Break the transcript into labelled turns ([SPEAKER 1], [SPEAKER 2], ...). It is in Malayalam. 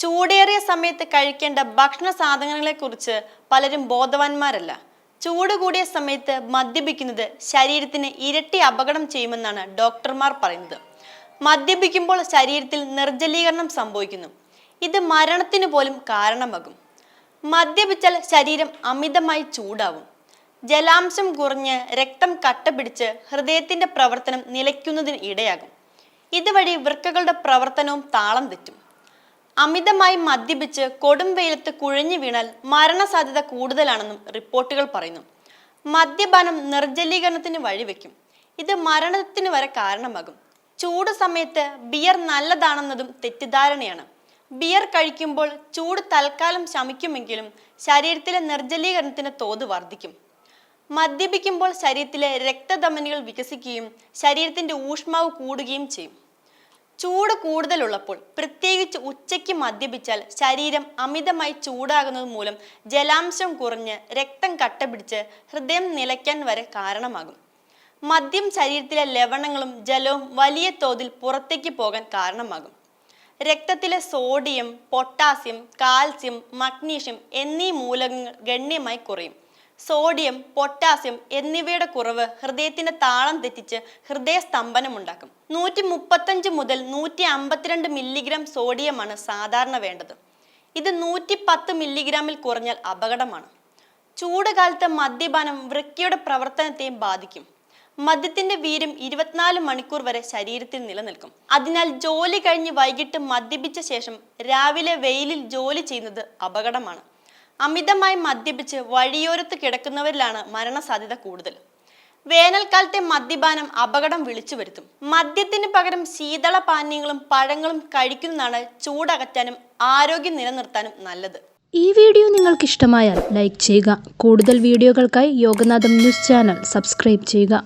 [SPEAKER 1] ചൂടേറിയ സമയത്ത് കഴിക്കേണ്ട ഭക്ഷണ സാധനങ്ങളെക്കുറിച്ച് പലരും ബോധവാന്മാരല്ല. ചൂട് കൂടിയ സമയത്ത് മദ്യപിക്കുന്നത് ശരീരത്തിന് ഇരട്ടി അപകടം ചെയ്യുമെന്നാണ് ഡോക്ടർമാർ പറയുന്നത്. മദ്യപിക്കുമ്പോൾ ശരീരത്തിൽ നിർജലീകരണം സംഭവിക്കുന്നു. ഇത് മരണത്തിന് പോലും കാരണമാകും. മദ്യപിച്ചാൽ ശരീരം അമിതമായി ചൂടാവും. ജലാംശം കുറഞ്ഞ് രക്തം കട്ട പിടിച്ച് ഹൃദയത്തിന്റെ പ്രവർത്തനം നിലയ്ക്കുന്നതിന് ഇടയാകും. ഇതുവഴി വൃക്കകളുടെ പ്രവർത്തനവും താളം തെറ്റും. അമിതമായി മദ്യപിച്ച് കൊടും വെയിലത്ത് കുഴഞ്ഞു വീണാൽ മരണസാധ്യത കൂടുതലാണെന്നും റിപ്പോർട്ടുകൾ പറയുന്നു. മദ്യപാനം നിർജലീകരണത്തിന് വഴിവെക്കും. ഇത് മരണത്തിന് വരെ കാരണമാകും. ചൂട് സമയത്ത് ബിയർ നല്ലതാണെന്നതും തെറ്റിദ്ധാരണയാണ്. ബിയർ കഴിക്കുമ്പോൾ ചൂട് തൽക്കാലം ശമിക്കുമെങ്കിലും ശരീരത്തിലെ നിർജലീകരണത്തിന്റെ തോത് വർദ്ധിക്കും. മദ്യപിക്കുമ്പോൾ ശരീരത്തിലെ രക്തധമനികൾ വികസിക്കുകയും ശരീരത്തിന്റെ ഊഷ്മാവ് കൂടുകയും ചെയ്യും. ചൂട് കൂടുതലുള്ളപ്പോൾ പ്രത്യേകിച്ച് ഉച്ചയ്ക്ക് മദ്യപിച്ചാൽ ശരീരം അമിതമായി ചൂടാകുന്നത് മൂലം ജലാംശം കുറഞ്ഞ് രക്തം കട്ടപിടിച്ച് ഹൃദയം നിലയ്ക്കാൻ വരെ കാരണമാകും. മദ്യം ശരീരത്തിലെ ലവണങ്ങളും ജലവും വലിയ തോതിൽ പുറത്തേക്ക് പോകാൻ കാരണമാകും. രക്തത്തിലെ സോഡിയം പൊട്ടാസ്യം കാൽസ്യം മഗ്നീഷ്യം എന്നീ മൂലകങ്ങൾ ഗണ്യമായി കുറയും. സോഡിയം പൊട്ടാസ്യം എന്നിവയുടെ കുറവ് ഹൃദയത്തിന്റെ താളം തെറ്റിച്ച് ഹൃദയസ്തംഭനം ഉണ്ടാക്കും നൂറ്റി മുപ്പത്തഞ്ച് മുതൽ നൂറ്റി അമ്പത്തിരണ്ട് മില്ലിഗ്രാം സോഡിയമാണ് സാധാരണ വേണ്ടത്. ഇത് നൂറ്റി പത്ത് മില്ലിഗ്രാമിൽ കുറഞ്ഞാൽ അപകടമാണ്. ചൂടുകാലത്തെ മദ്യപാനം വൃക്കയുടെ പ്രവർത്തനത്തെയും ബാധിക്കും. മദ്യത്തിന്റെ വീരം ഇരുപത്തിനാല് മണിക്കൂർ വരെ ശരീരത്തിൽ നിലനിൽക്കും. അതിനാൽ ജോലി കഴിഞ്ഞ് വൈകിട്ട് മദ്യപിച്ച ശേഷം രാവിലെ വെയിലിൽ ജോലി ചെയ്യുന്നത് അപകടമാണ്. അമിതമായി മദ്യപിച്ച് വഴിയോരത്ത് കിടക്കുന്നവരിലാണ് മരണസാധ്യത കൂടുതൽ. വേനൽക്കാലത്തെ മദ്യപാനം അപകടം വിളിച്ചു വരുത്തും. മദ്യത്തിന് പകരം ശീതള പാനീയങ്ങളും പഴങ്ങളും കഴിക്കുന്നതാണ് ചൂടകറ്റാനും ആരോഗ്യം നിലനിർത്താനും നല്ലത്.
[SPEAKER 2] ഈ വീഡിയോ നിങ്ങൾക്ക് ഇഷ്ടമായാൽ ലൈക്ക് ചെയ്യുക. കൂടുതൽ വീഡിയോകൾക്കായി യോഗനാഥം ന്യൂസ് ചാനൽ സബ്സ്ക്രൈബ് ചെയ്യുക.